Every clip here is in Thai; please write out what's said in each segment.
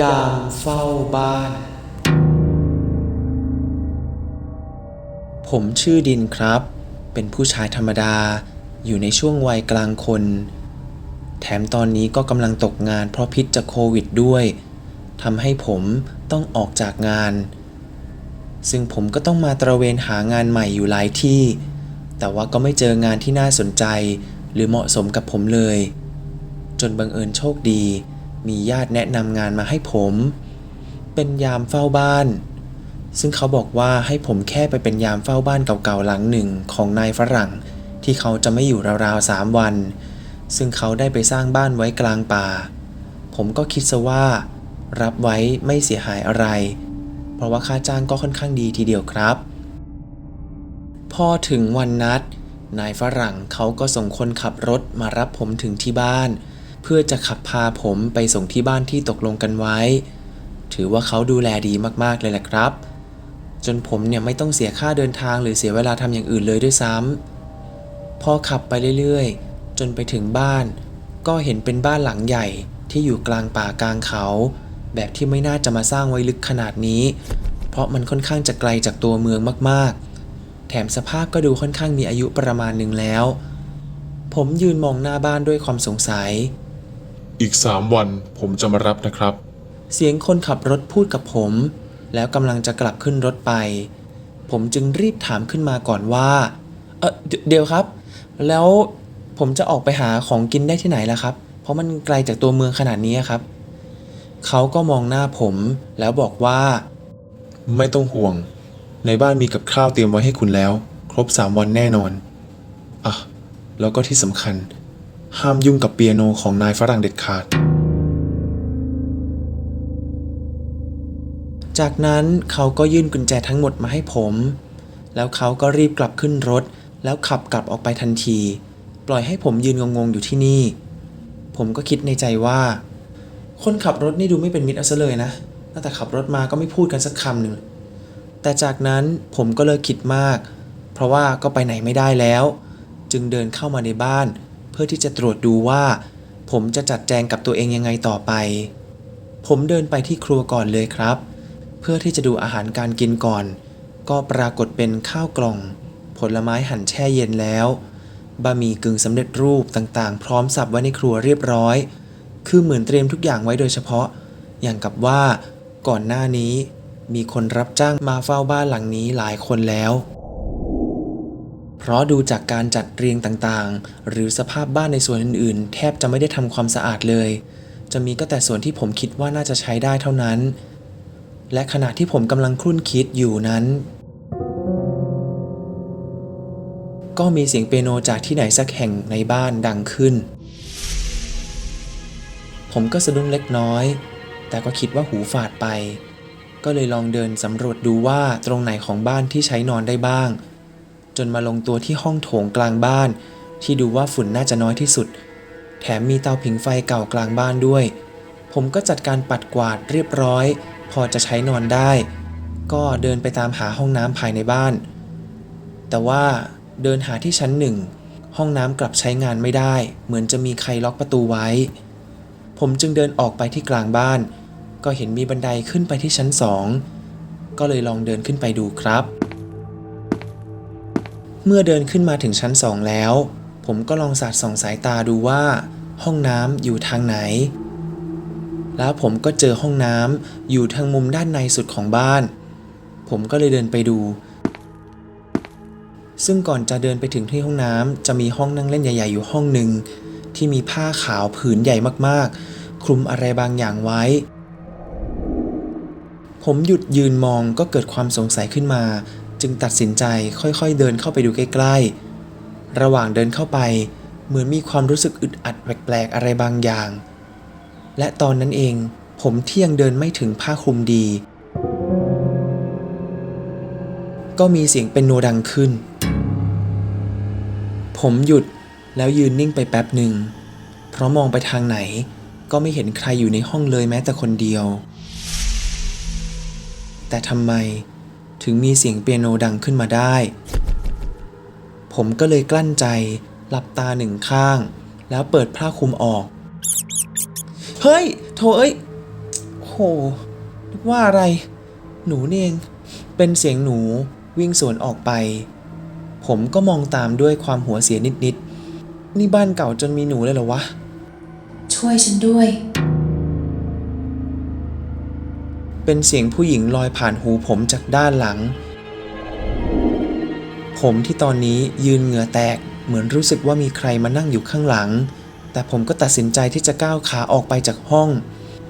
ยามเฝ้าบ้าน ผมชื่อดินครับ เป็นผู้ชายธรรมดา อยู่ในช่วงวัยกลางคน แถมตอนนี้ก็กำลังตกงานเพราะพิษจากโควิดด้วยทำให้ผมต้องออกจากงาน ซึ่งผมก็ต้องมาตระเวนหางานใหม่อยู่หลายที่ แต่ว่าก็ไม่เจองานที่น่าสนใจ หรือเหมาะสมกับผมเลย จนบังเอิญโชคดี มีญาติแนะนำงานมาให้ผม เป็นยามเฝ้าบ้าน ซึ่งเขาบอกว่าให้ผมแค่ไปเป็นยามเฝ้าบ้านเก่าๆหลังหนึ่งของนายฝรั่ง ที่เขาจะไม่อยู่ราวๆสามวัน ซึ่งเขาได้ไปสร้างบ้านไว้กลางป่า ผมก็คิดซะว่า รับไว้ไม่เสียหายอะไร เพราะว่าค่าจ้างก็ค่อนข้างดีทีเดียวครับ พอถึงวันนัดนายฝรั่งเขาก็ส่งคนขับรถมารับผมถึงที่บ้านเเพื่อจะขับพาผมไปส่งที่บ้านที่ตกลงกันไว้ ถือว่าเขาดูแลดีมากๆเลยแหละครับ จนผมเนี่ยไม่ต้องเสียค่าเดินทางหรือเสียเวลาทำอย่างอื่นเลยด้วยซ้ำพอขับไปเรื่อยๆ จนไปถึงบ้าน ก็เห็นเป็นบ้านหลังใหญ่ที่อยู่กลางป่ากลางเขา แบบที่ไม่น่าจะมาสร้างไว้ลึกขนาดนี้ เพราะมันค่อนข้างจะไกลจากตัวเมืองมากๆ แถมสภาพก็ดูค่อนข้างมีอายุประมาณหนึ่งแล้ว ผมยืนมองหน้าบ้านด้วยความสงสัย อีกสามวันผมจะมารับนะครับ เสียงคนขับรถพูดกับผม แล้วกำลังจะกลับขึ้นรถไป ผมจึงรีบถามขึ้นมาก่อนว่า เออเดเดี๋ยวครับ แล้วผมจะออกไปหาของกินได้ที่ไหนล่ะครับ เพราะมันไกลจากตัวเมืองขนาดนี้ครับ เขาก็มองหน้าผมแล้วบอกว่า ไม่ต้องห่วง ในบ้านมีกับข้าวเตรียมไว้ให้คุณแล้ว ครบสามวันแน่นอนอะแล้วก็ที่สำคัญ ห้ามยุ่งกับเปียโนของนายฝรั่งเด็ดขาด จากนั้นเขาก็ยื่นกุญแจทั้งหมดมาให้ผม แล้วเขาก็รีบกลับขึ้นรถ แล้วขับกลับออกไปทันที ปล่อยให้ผมยืนงงๆอยู่ที่นี่ ผมก็คิดในใจว่า คนขับรถนี่ดูไม่เป็นมิตรเอาซะเลยนะ ตั้งแต่ขับรถมาก็ไม่พูดกันสักคำหนึ่ง แต่จากนั้นผมก็เลิกคิดมาก เพราะว่าก็ไปไหนไม่ได้แล้ว จึงเดินเข้ามาในบ้าน เพื่อที่จะตรวจดูว่า ผมจะจัดแจงกับตัวเองยังไงต่อไป ผมเดินไปที่ครัวก่อนเลยครับ เพื่อที่จะดูอาหารการกินก่อน ก็ปรากฏเป็นข้าวกล่อง ผลไม้หั่นแช่เย็นแล้วบะหมี่กึ่งสำเร็จรูปต่างๆ พร้อมสับไว้ในครัวเรียบร้อย คือเหมือนเตรียมทุกอย่างไว้โดยเฉพาะ อย่างกับว่า ก่อนหน้านี้ มีคนรับจ้างมาเฝ้าบ้านหลังนี้หลายคนแล้ว เพราะดูจากการจัดเรียงต่างๆ หรือสภาพบ้านในส่วนอื่นๆ แทบจะไม่ได้ทำความสะอาดเลย จะมีก็แต่ส่วนที่ผมคิดว่าน่าจะใช้ได้เท่านั้น และขณะที่ผมกำลังครุ่นคิดอยู่นั้น ก็มีเสียงเปียโนจากที่ไหนสักแห่งในบ้านดังขึ้น ผมก็สะดุ้งเล็กน้อย แต่ก็คิดว่าหูฝาดไป ก็เลยลองเดินสำรวจดูว่าตรงไหนของบ้านที่ใช้นอนได้บ้าง จนมาลงตัวที่ห้องโถงกลางบ้าน ที่ดูว่าฝุ่นน่าจะน้อยที่สุด แถมมีเตาผิงไฟเก่ากลางบ้านด้วย ผมก็จัดการปัดกวาดเรียบร้อย พอจะใช้นอนได้ ก็เดินไปตามหาห้องน้ำภายในบ้าน แต่ว่าเดินหาที่ชั้นหนึ่งห้องน้ำกลับใช้งานไม่ได้ เหมือนจะมีใครล็อกประตูไว้ ผมจึงเดินออกไปที่กลางบ้าน ก็เห็นมีบันไดขึ้นไปที่ชั้นสองก็เลยลองเดินขึ้นไปดูครับ เมื่อเดินขึ้นมาถึงชั้นสองแล้ว ผมก็ลองสาดส่องสายตาดูว่า ห้องน้ำอยู่ทางไหน แล้วผมก็เจอห้องน้ำอยู่ทางมุมด้านในสุดของบ้าน ผมก็เลยเดินไปดู ซึ่งก่อนจะเดินไปถึงที่ห้องน้ำจะมีห้องนั่งเล่นใหญ่ ๆ อยู่ห้องหนึ่งที่มีผ้าขาวผืนใหญ่มากๆ คลุมอะไรบางอย่างไว้ ผมหยุดยืนมองก็เกิดความสงสัยขึ้นมา จึงตัดสินใจค่อยๆเดินเข้าไปดูใกล้ๆ ระหว่างเดินเข้าไป เหมือนมีความรู้สึกอึดอัดแปลกๆอะไรบางอย่าง และตอนนั้นเองผมที่ยังเดินไม่ถึงผ้าคลุมดี ก็มีเสียงเป็นโนดังขึ้น ผมหยุดแล้วยืนนิ่งไปแป๊บหนึ่ง เพราะมองไปทางไหนก็ไม่เห็นใครอยู่ในห้องเลยแม้แต่คนเดียว แต่ทำไม ถึงมีเสียงเปียโนดังขึ้นมาได้ ผมก็เลยกลั้นใจ หลับตาหนึ่งข้าง แล้วเปิดผ้าคลุมออก เฮ้ย โถเอ้ยโหนึกว่าอะไร หนูนี่เองเป็นเสียงหนูวิ่งสวนออกไป ผมก็มองตามด้วยความหัวเสียนิดๆนี่บ้านเก่าจนมีหนูเลยเหรอวะ ช่วยฉันด้วย เป็นเสียงผู้หญิงลอยผ่านหูผมจากด้านหลัง ผมที่ตอนนี้ยืนเหงื่อแตกเหมือนรู้สึกว่ามีใครมานั่งอยู่ข้างหลัง แต่ผมก็ตัดสินใจที่จะก้าวขาออกไปจากห้อง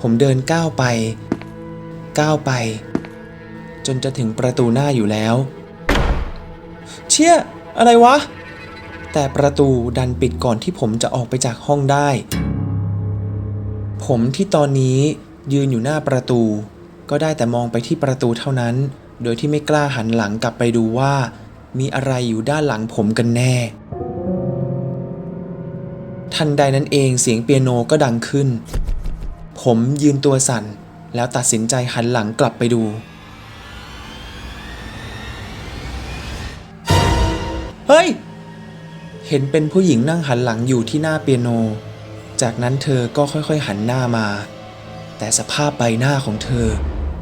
ผมเดินก้าวไป ก้าวไป จนจะถึงประตูหน้าอยู่แล้ว เชี่ย อะไรวะ แต่ประตูดันปิดก่อนที่ผมจะออกไปจากห้องได้ ผมที่ตอนนี้ยืนอยู่หน้าประตู ก็ได้แต่มองไปที่ประตูเท่านั้น โดยที่ไม่กล้าหันหลังกลับไปดูว่า มีอะไรอยู่ด้านหลังผมกันแน่ ทันใดนั้นเองเสียงเปียโนก็ดังขึ้น ผมยืนตัวสั่น แล้วตัดสินใจหันหลังกลับไปดู เฮ้ย เห็นเป็นผู้หญิงนั่งหันหลังอยู่ที่หน้าเปียโน จากนั้นเธอก็ค่อยๆหันหน้ามาแต่สภาพใบหน้าของเธอ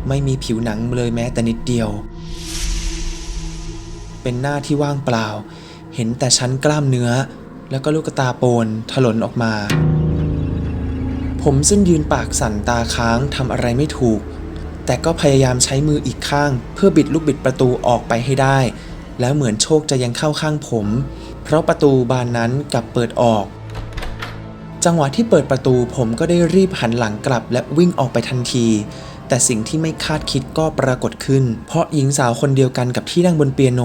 ไม่มีผิวหนังเลยแม้แต่นิดเดียว เป็นหน้าที่ว่างเปล่า เห็นแต่ชั้นกล้ามเนื้อ แล้วก็ลูกตาโปนถลนออกมา ผมซึ่งยืนปากสั่นตาค้างทำอะไรไม่ถูก แต่ก็พยายามใช้มืออีกข้าง เพื่อบิดลูกบิดประตูออกไปให้ได้ แล้วเหมือนโชคจะยังเข้าข้างผม เพราะประตูบานนั้นกลับเปิดออกจังหวะที่เปิดประตูผมก็ได้รีบหันหลังกลับและวิ่งออกไปทันที แต่สิ่งที่ไม่คาดคิดก็ปรากฏขึ้น เพราะหญิงสาวคนเดียวกันกับที่นั่งบนเปียโน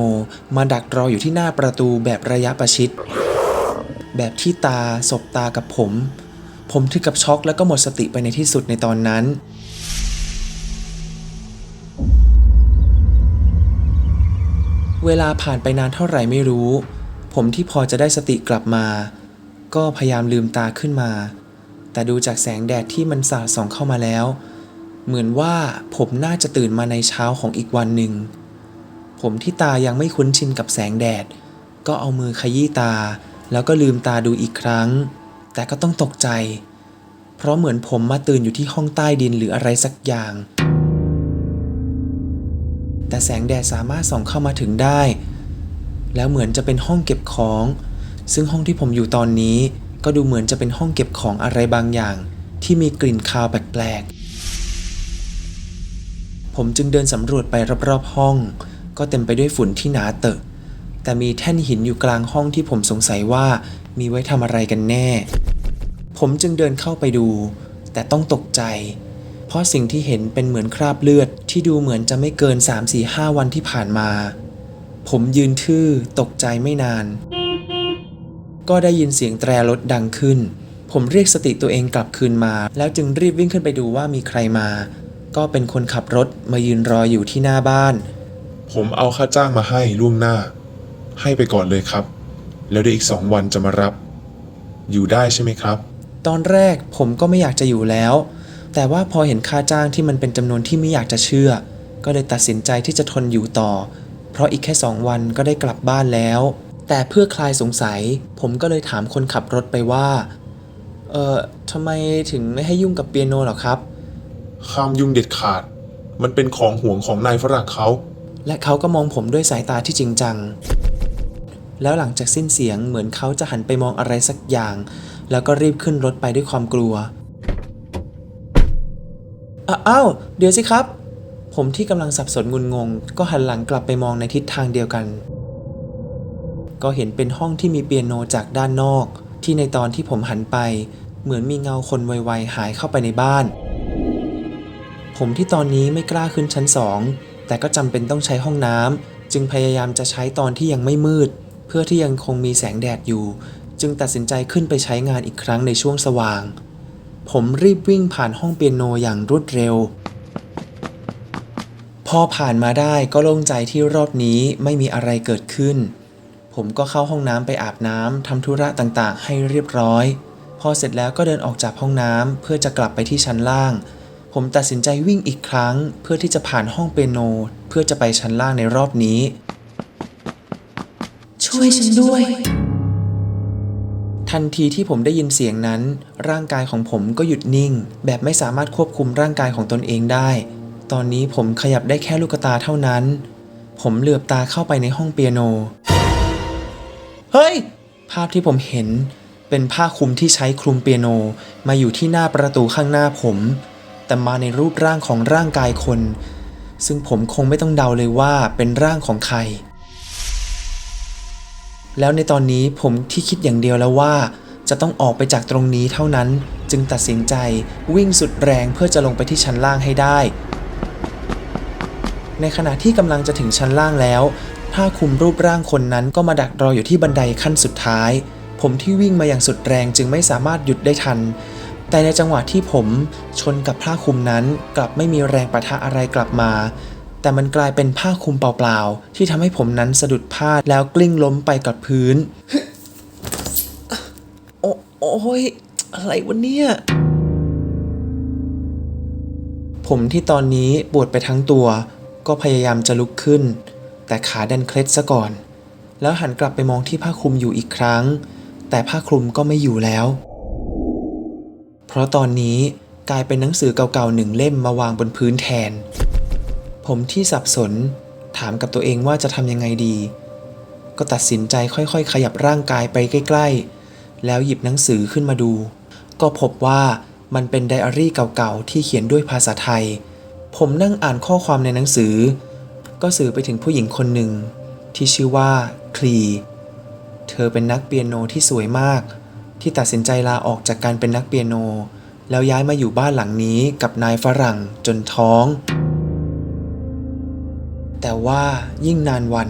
มาดักรออยู่ที่หน้าประตูแบบระยะประชิด แบบที่ตาสบตากับผม ผมถึงกับช็อกแล้วก็หมดสติไปในที่สุดในตอนนั้นเวลาผ่านไปนานเท่าไหร่ไม่รู้ ผมที่พอจะได้สติกลับมา ก็พยายามลืมตาขึ้นมา แต่ดูจากแสงแดดที่มันสาดส่องเข้ามาแล้ว เหมือนว่าผมน่าจะตื่นมาในเช้าของอีกวันหนึ่ง ผมที่ตายังไม่คุ้นชินกับแสงแดด ก็เอามือขยี้ตา แล้วก็ลืมตาดูอีกครั้ง แต่ก็ต้องตกใจ เพราะเหมือนผมมาตื่นอยู่ที่ห้องใต้ดินหรืออะไรสักอย่าง แต่แสงแดดสามารถส่องเข้ามาถึงได้ แล้วเหมือนจะเป็นห้องเก็บของ ซึ่งห้องที่ผมอยู่ตอนนี้ ก็ดูเหมือนจะเป็นห้องเก็บของอะไรบางอย่าง ที่มีกลิ่นคาวแปลกๆ ผมจึงเดินสำรวจไปรอบๆห้อง ก็เต็มไปด้วยฝุ่นที่หนาเตอะ แต่มีแท่นหินอยู่กลางห้องที่ผมสงสัยว่ามีไว้ทำอะไรกันแน่ ผมจึงเดินเข้าไปดู แต่ต้องตกใจ เพราะสิ่งที่เห็นเป็นเหมือนคราบเลือด ที่ดูเหมือนจะไม่เกิน 3-4-5 วันที่ผ่านมา ผมยืนทื่อตกใจไม่นาน ก็ได้ยินเสียงแตรรถดังขึ้น ผมเรียกสติตัวเองกลับคืนมา แล้วจึงรีบวิ่งขึ้นไปดูว่ามีใครมา ก็เป็นคนขับรถมายืนรออยู่ที่หน้าบ้าน ผมเอาค่าจ้างมาให้ล่วงหน้า ให้ไปก่อนเลยครับ แล้วเดี๋ยวอีกสองวันจะมารับ อยู่ได้ใช่ไหมครับ ตอนแรกผมก็ไม่อยากจะอยู่แล้ว แต่ว่าพอเห็นค่าจ้างที่มันเป็นจำนวนที่ไม่อยากจะเชื่อ ก็เลยตัดสินใจที่จะทนอยู่ต่อ เพราะอีกแค่สองวันก็ได้กลับบ้านแล้ว แต่เพื่อคลายสงสัย ผมก็เลยถามคนขับรถไปว่า เออทำไมถึงไม่ให้ยุ่งกับเปียโนหรอครับ ห้ามยุ่งเด็ดขาด มันเป็นของห่วงของนายฝรั่งเขา และเขาก็มองผมด้วยสายตาที่จริงจัง แล้วหลังจากสิ้นเสียงเหมือนเขาจะหันไปมองอะไรสักอย่าง แล้วก็รีบขึ้นรถไปด้วยความกลัวอ้าอ้าวเดี๋ยวสิครับ ผมที่กำลังสับสนงุนงง ก็หันหลังกลับไปมองในทิศทางเดียวกัน ก็เห็นเป็นห้องที่มีเปียโนจากด้านนอก ที่ในตอนที่ผมหันไป เหมือนมีเงาคนไวๆหายเข้าไปในบ้าน ผมที่ตอนนี้ไม่กล้าขึ้นชั้นสองแต่ก็จำเป็นต้องใช้ห้องน้ำจึงพยายามจะใช้ตอนที่ยังไม่มืด เพื่อที่ยังคงมีแสงแดดอยู่ จึงตัดสินใจขึ้นไปใช้งานอีกครั้งในช่วงสว่าง ผมรีบวิ่งผ่านห้องเปียโนอย่างรวดเร็ว พอผ่านมาได้ก็โล่งใจที่รอบนี้ไม่มีอะไรเกิดขึ้น ผมก็เข้าห้องน้ำไปอาบน้ำทำธุระต่างๆ ให้เรียบร้อย พอเสร็จแล้วก็เดินออกจากห้องน้ำเพื่อจะกลับไปที่ชั้นล่าง ผมตัดสินใจวิ่งอีกครั้ง เพื่อที่จะผ่านห้องเปียโน เพื่อจะไปชั้นล่างในรอบนี้ ช่วยฉันด้วย ทันทีที่ผมได้ยินเสียงนั้น ร่างกายของผมก็หยุดนิ่ง แบบไม่สามารถควบคุมร่างกายของตนเองได้ ตอนนี้ผมขยับได้แค่ลูกตาเท่านั้น ผมเหลือบตาเข้าไปในห้องเปียโน เฮ้ย ภาพที่ผมเห็นเป็นผ้าคลุมที่ใช้คลุมเปียโน มาอยู่ที่หน้าประตูข้างหน้าผม แต่มาในรูปร่างของร่างกายคน ซึ่งผมคงไม่ต้องเดาเลยว่าเป็นร่างของใคร แล้วในตอนนี้ผมที่คิดอย่างเดียวแล้วว่า จะต้องออกไปจากตรงนี้เท่านั้นจึงตัดสินใจวิ่งสุดแรงเพื่อจะลงไปที่ชั้นล่างให้ได้ ในขณะที่กำลังจะถึงชั้นล่างแล้วผ้าคลุมรูปร่างคนนั้นก็มาดักรออยู่ที่บันไดขั้นสุดท้าย ผมที่วิ่งมาอย่างสุดแรงจึงไม่สามารถหยุดได้ทัน แต่ในจังหวะที่ผมชนกับผ้าคลุมนั้น กลับไม่มีแรงประทะอะไรกลับมา แต่มันกลายเป็นผ้าคลุมเปล่าๆ ที่ทำให้ผมนั้นสะดุดพลาดแล้วกลิ้งล้มไปกับพื้น โอโอ้ยอะไรวะเนี่ย ผมที่ตอนนี้ปวดไปทั้งตัว ก็พยายามจะลุกขึ้น แต่ขาดันเคล็ดซะก่อน แล้วหันกลับไปมองที่ผ้าคลุมอยู่อีกครั้ง แต่ผ้าคลุมก็ไม่อยู่แล้วเพ ราะตอนนี้กลายเป็นหนังสือเก่าๆหนึ่งเล่มมาวางบนพื้นแทน ผมที่สับสน ถามกับตัวเองว่าจะทำยังไงดี ก็ตัดสินใจค่อยๆ ขยับร่างกายไปใกล้ๆ แล้วหยิบหนังสือขึ้นมาดู ก็พบว่ามันเป็นไดอารี่เก่าๆ ที่เขียนด้วยภาษาไทย ผมนั่งอ่านข้อความในหนังสือ ก็สื่อไปถึงผู้หญิงคนหนึ่ง ที่ชื่อว่าคลี เธอเป็นนักเปียโนที่สวยมาก ที่ตัดสินใจลาออกจากการเป็นนักเปียโน แล้วย้ายมาอยู่บ้านหลังนี้กับนายฝรั่งจนท้อง แต่ว่ายิ่งนานวัน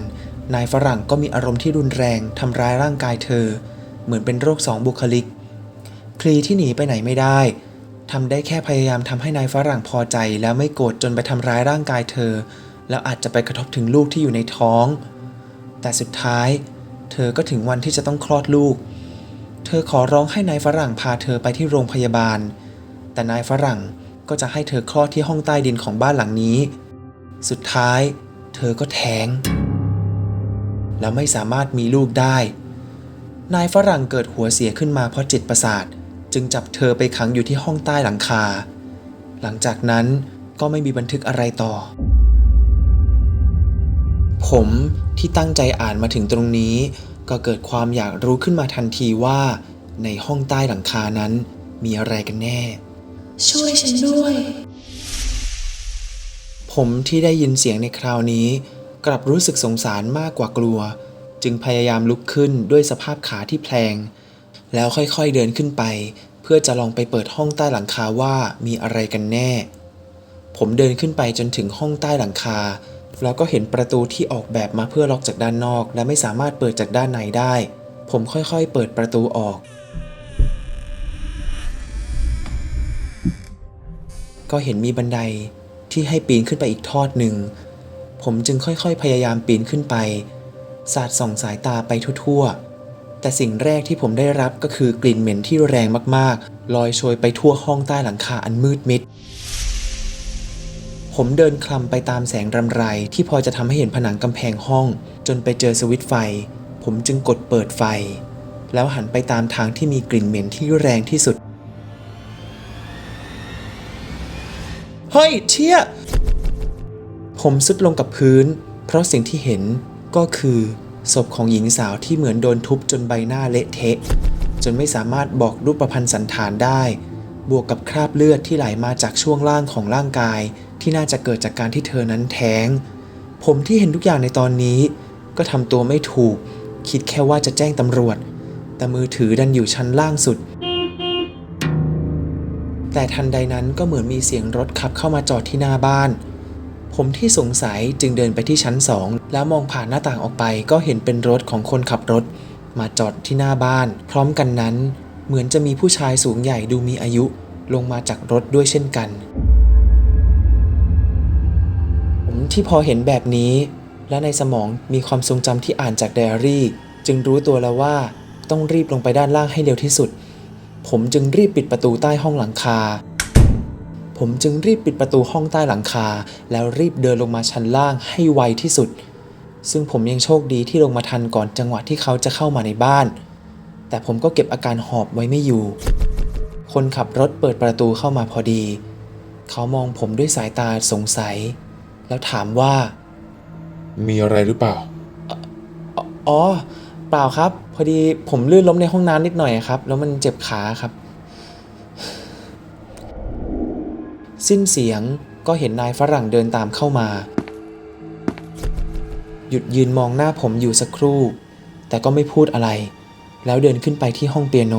นายฝรั่งก็มีอารมณ์ที่รุนแรงทำร้ายร่างกายเธอ เหมือนเป็นโรคสองบุคลิก คลีที่หนีไปไหนไม่ได้ทำได้แค่พยายามทำให้นายฝรั่งพอใจแล้วไม่โกรธจนไปทำร้ายร่างกายเธอ แล้วอาจจะไปกระทบถึงลูกที่อยู่ในท้อง แต่สุดท้าย เธอก็ถึงวันที่จะต้องคลอดลูก เธอขอร้องให้นายฝรั่งพาเธอไปที่โรงพยาบาล แต่นายฝรั่งก็จะให้เธอคลอดที่ห้องใต้ดินของบ้านหลังนี้ สุดท้ายเธอก็แท้ง แล้วไม่สามารถมีลูกได้ นายฝรั่งเกิดหัวเสียขึ้นมาเพราะจิตประสาท จึงจับเธอไปขังอยู่ที่ห้องใต้หลังคา หลังจากนั้นก็ไม่มีบันทึกอะไรต่อ ผมที่ตั้งใจอ่านมาถึงตรงนี้ ก็เกิดความอยากรู้ขึ้นมาทันทีว่า ในห้องใต้หลังคานั้นมีอะไรกันแน่ ช่วยฉันด้วย ผมที่ได้ยินเสียงในคราวนี้ กลับรู้สึกสงสารมากกว่ากลัว จึงพยายามลุกขึ้นด้วยสภาพขาที่แพลง แล้วค่อยๆเดินขึ้นไป เพื่อจะลองไปเปิดห้องใต้หลังคาว่ามีอะไรกันแน่ ผมเดินขึ้นไปจนถึงห้องใต้หลังคา แล้วก็เห็นประตูที่ออกแบบมาเพื่อล็อกจากด้านนอก และไม่สามารถเปิดจากด้านในได้ ผมค่อยๆ เปิดประตูออก ก็เห็นมีบันไดที่ให้ปีนขึ้นไปอีกทอดหนึ่ง ผมจึงค่อยๆ พยายามปีนขึ้นไป สาดส่องสายตาไปทั่วๆ แต่สิ่งแรกที่ผมได้รับก็คือกลิ่นเหม็นที่แรงมากๆ ลอยโชยไปทั่วห้องใต้หลังคาอันมืดมิด ผมเดินคลำไปตามแสงรำไรที่พอจะทำให้เห็นผนังกำแพงห้อง จนไปเจอสวิตไฟ ผมจึงกดเปิดไฟ แล้วหันไปตามทางที่มีกลิ่นเหม็นที่แรงที่สุด เฮ้ยเชี่ยผมสุดลงกับพื้น เพราะสิ่งที่เห็นก็คือศพของหญิงสาวที่เหมือนโดนทุบจนใบหน้าเละเทะ จนไม่สามารถบอกรูปพันธ์สันฐานได้ บวกกับคราบเลือดที่ไหลมาจากช่วงล่างของร่างกาย ที่น่าจะเกิดจากการที่เธอนั้นแท้ง ผมที่เห็นทุกอย่างในตอนนี้ ก็ทำตัวไม่ถูก คิดแค่ว่าจะแจ้งตำรวจ แต่มือถือดันอยู่ชั้นล่างสุด แต่ทันใดนั้นก็เหมือนมีเสียงรถขับเข้ามาจอดที่หน้าบ้าน ผมที่สงสัยจึงเดินไปที่ชั้นสองแล้วมองผ่านหน้าต่างออกไป ก็เห็นเป็นรถของคนขับรถ มาจอดที่หน้าบ้าน พร้อมกันนั้น เหมือนจะมีผู้ชายสูงใหญ่ดูมีอายุลงมาจากรถด้วยเช่นกัน ที่พอเห็นแบบนี้ และในสมองมีความทรงจำที่อ่านจากไดอารี่ จึงรู้ตัวแล้วว่าต้องรีบลงไปด้านล่างให้เร็วที่สุด ผมจึงรีบปิดประตูใต้ห้องหลังคา ผมจึงรีบปิดประตูห้องใต้หลังคา แล้วรีบเดินลงมาชั้นล่างให้ไวที่สุด ซึ่งผมยังโชคดีที่ลงมาทันก่อนจังหวะที่เขาจะเข้ามาในบ้าน แต่ผมก็เก็บอาการหอบไว้ไม่อยู่ คนขับรถเปิดประตูเข้ามาพอดี เขามองผมด้วยสายตาสงสัย แล้วถามว่า มีอะไรหรือเปล่า อ๋อ เปล่าครับ พอดีผมลื่นล้มในห้องน้ำนิดหน่อยครับ แล้วมันเจ็บขาครับ สิ้นเสียงก็เห็นนายฝรั่งเดินตามเข้ามา หยุดยืนมองหน้าผมอยู่สักครู่ แต่ก็ไม่พูดอะไร แล้วเดินขึ้นไปที่ห้องเปียโน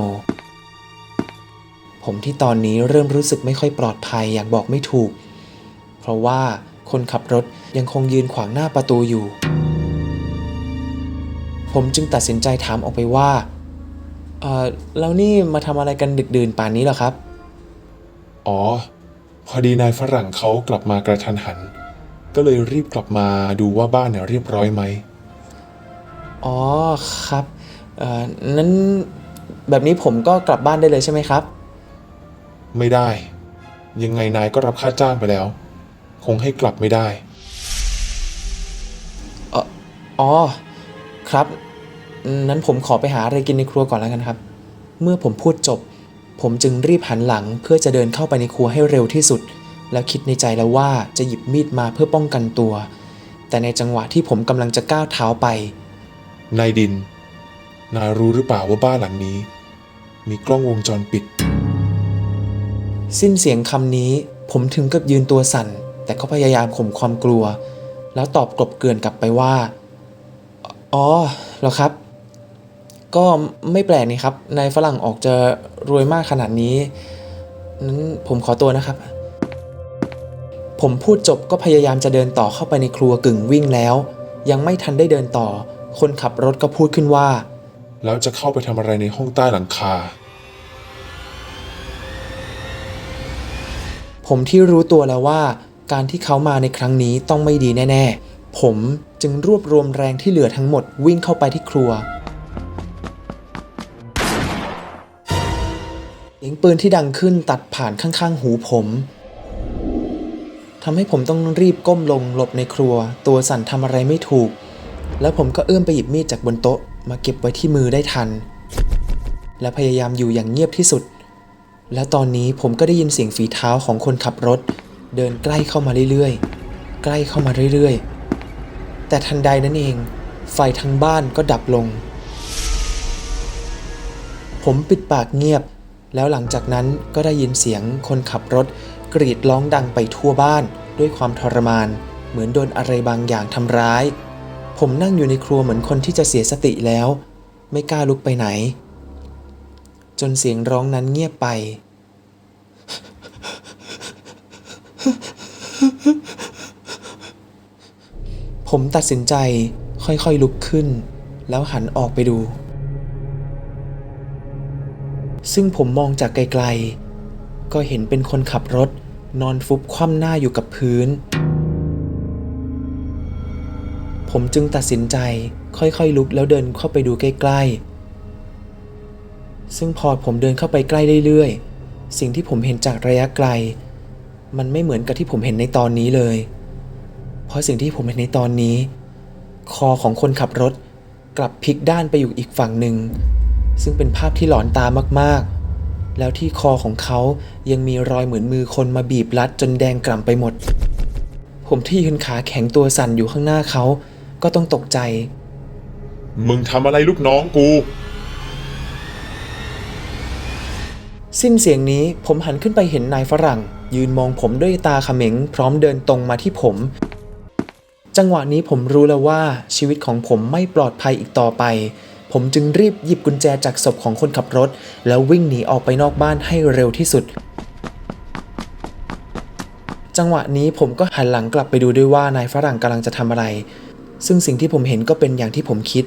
ผมที่ตอนนี้เริ่มรู้สึกไม่ค่อยปลอดภัยอยากบอกไม่ถูก เพราะว่า คนขับรถยังคงยืนขวางหน้าประตูอยู่ ผมจึงตัดสินใจถามออกไปว่าเออแล้วนี่มาทำอะไรกันดึกดื่นป่านนี้เหรอครับ อ๋อ พอดีนายฝรั่งเขากลับมากระทันหัน ก็เลยรีบกลับมาดูว่าบ้านเนี่ยเรียบร้อยไหม อ๋อครับเอ่อนั้นแบบนี้ผมก็กลับบ้านได้เลยใช่ไหมครับ ไม่ได้ ยังไงนายก็รับค่าจ้างไปแล้ว คงให้กลับไม่ได้ อ๋อ ครับ นั้นผมขอไปหาอะไรกินในครัวก่อนแล้วกันครับ เมื่อผมพูดจบ ผมจึงรีบหันหลังเพื่อจะเดินเข้าไปในครัวให้เร็วที่สุด แล้วคิดในใจแล้วว่าจะหยิบมีดมาเพื่อป้องกันตัว แต่ในจังหวะที่ผมกำลังจะก้าวเท้าไปนายดิน นายรู้หรือเปล่าว่าบ้านหลังนี้ มีกล้องวงจรปิด สิ้นเสียงคำนี้ผมถึงกับยืนตัวสั่น แต่ก็พยายามข่มความกลัว แล้วตอบกลบเกลื่อนกลับไปว่า อ๋อเหรอครับ ก็ไม่แปลกนี่ครับนายฝรั่งออกจะรวยมากขนาดนี้นั้นผมขอตัวนะครับ ผมพูดจบก็พยายามจะเดินต่อเข้าไปในครัวกึ่งวิ่งแล้ว ยังไม่ทันได้เดินต่อ คนขับรถก็พูดขึ้นว่า แล้วจะเข้าไปทำอะไรในห้องใต้หลังคา ผมที่รู้ตัวแล้วว่า การที่เขามาในครั้งนี้ต้องไม่ดีแน่ ๆ ผมจึงรวบรวมแรงที่เหลือทั้งหมดวิ่งเข้าไปที่ครัวเสียงปืนที่ดังขึ้นตัดผ่านข้างๆ หูผมทำให้ผมต้องรีบก้มลงหลบในครัว ตัวสั่นทำอะไรไม่ถูก แล้วผมก็เอื้อมไปหยิบมีดจากบนโต๊ะ มาเก็บไว้ที่มือได้ทัน และพยายามอยู่อย่างเงียบที่สุด และตอนนี้ผมก็ได้ยินเสียงฝีเท้าของคนขับรถ เดินใกล้เข้ามาเรื่อยๆ ใกล้เข้ามาเรื่อยๆ แต่ทันใดนั้นเอง ไฟทั้งบ้านก็ดับลง ผมปิดปากเงียบ แล้วหลังจากนั้นก็ได้ยินเสียงคนขับรถ กรีดร้องดังไปทั่วบ้าน ด้วยความทรมาน เหมือนโดนอะไรบางอย่างทำร้าย ผมนั่งอยู่ในครัวเหมือนคนที่จะเสียสติแล้ว ไม่กล้าลุกไปไหน จนเสียงร้องนั้นเงียบไป ผมตัดสินใจค่อยๆลุกขึ้น แล้วหันออกไปดู ซึ่งผมมองจากไกลๆ ก็เห็นเป็นคนขับรถนอนฟุบคว่ำหน้าอยู่กับพื้น ผมจึงตัดสินใจค่อยๆลุกแล้วเดินเข้าไปดูใกล้ๆ ซึ่งพอผมเดินเข้าไปใกล้เรื่อยๆ สิ่งที่ผมเห็นจากระยะไกล มันไม่เหมือนกับที่ผมเห็นในตอนนี้เลย เพราะสิ่งที่ผมเห็นในตอนนี้ คอของคนขับรถกลับพลิกด้านไปอยู่อีกฝั่งหนึ่ง ซึ่งเป็นภาพที่หลอนตามากๆ แล้วที่คอของเขายังมีรอยเหมือนมือคนมาบีบรัดจนแดงกล่ำไปหมด ผมที่ยืนขาแข็งตัวสั่นอยู่ข้างหน้าเขา ก็ต้องตกใจ มึงทำอะไรลูกน้องกู สิ้นเสียงนี้ผมหันขึ้นไปเห็นนายฝรั่ง ยืนมองผมด้วยตาเขม็งพร้อมเดินตรงมาที่ผม จังหวะนี้ผมรู้แล้วว่าชีวิตของผมไม่ปลอดภัยอีกต่อไป ผมจึงรีบหยิบกุญแจจากศพของคนขับรถ แล้ววิ่งหนีออกไปนอกบ้านให้เร็วที่สุด จังหวะนี้ผมก็หันหลังกลับไปดูด้วยว่านายฝรั่งกำลังจะทำอะไร ซึ่งสิ่งที่ผมเห็นก็เป็นอย่างที่ผมคิด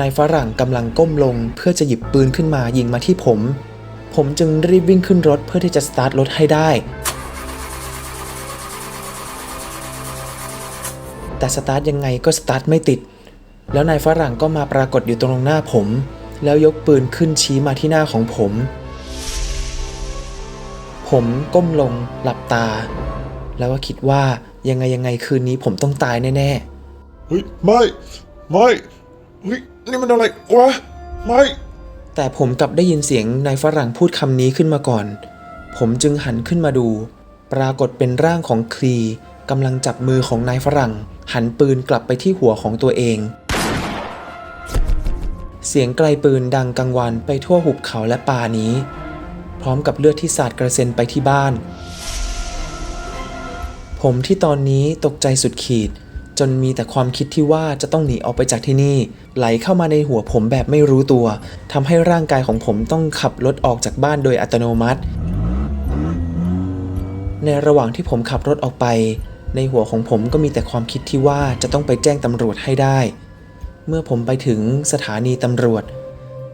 นายฝรั่งกำลังก้มลง เพื่อจะหยิบปืนขึ้นมายิงมาที่ผม ผมจึงรีบวิ่งขึ้นรถเพื่อที่จะสตาร์ทรถให้ได้ แต่สตาร์ทยังไงก็สตาร์ทไม่ติด แล้วนายฝรั่งก็มาปรากฏอยู่ตรงหน้าผม แล้วยกปืนขึ้นชี้มาที่หน้าของผม ผมก้มลงหลับตา แล้วก็คิดว่ายังไงยังไงคืนนี้ผมต้องตายแน่เฮ้ยไม่ไม่เฮ้ยนี่มันอะไรวะไม่ๆแต่ผมกลับได้ยินเสียงนายฝรั่งพูดคำนี้ขึ้นมาก่อน ผมจึงหันขึ้นมาดู ปรากฏเป็นร่างของคลี กำลังจับมือของนายฝรั่ง หันปืนกลับไปที่หัวของตัวเอง เสียงไกลปืนดังกังวานไปทั่วหุบเขาและป่านี้ พร้อมกับเลือดที่สาดกระเซ็นไปที่บ้าน ผมที่ตอนนี้ตกใจสุดขีด จนมีแต่ความคิดที่ว่าจะต้องหนีออกไปจากที่นี่ ไหลเข้ามาในหัวผมแบบไม่รู้ตัวทำให้ร่างกายของผมต้องขับรถออกจากบ้านโดยอัตโนมัติในระหว่างที่ผมขับรถออกไป ในหัวของผมก็มีแต่ความคิดที่ว่าจะต้องไปแจ้งตำรวจให้ได้ เมื่อผมไปถึงสถานีตำรวจ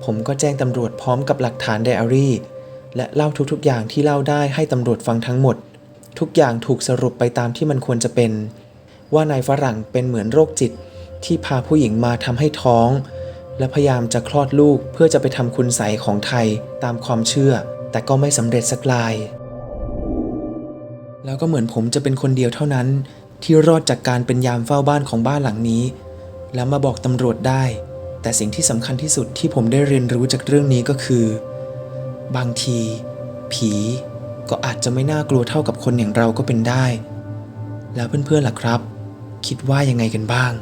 ผมก็แจ้งตำรวจพร้อมกับหลักฐานไดอารี่ และเล่าทุกๆอย่างที่เล่าได้ให้ตำรวจฟังทั้งหมด ทุกอย่างถูกสรุปไปตามที่มันควรจะเป็น ว่านายฝรั่งเป็นเหมือนโรคจิตที่พาผู้หญิงมาทำให้ท้อง และพยายามจะคลอดลูกเพื่อจะไปทำคุณใสยของไทยตามความเชื่อ แต่ก็ไม่สำเร็จสักลาย แล้วก็เหมือนผมจะเป็นคนเดียวเท่านั้น ที่รอดจากการเป็นยามเฝ้าบ้านของบ้านหลังนี้ แล้วมาบอกตำรวจได้ แต่สิ่งที่สำคัญที่สุดที่ผมได้เรียนรู้จากเรื่องนี้ก็คือ บางที ผีก็อาจจะไม่น่ากลัวเท่ากับคนอย่างเราก็เป็นได้ แล้วเพื่อนๆล่ะครับ คิดว่ายังไงกันบ้าง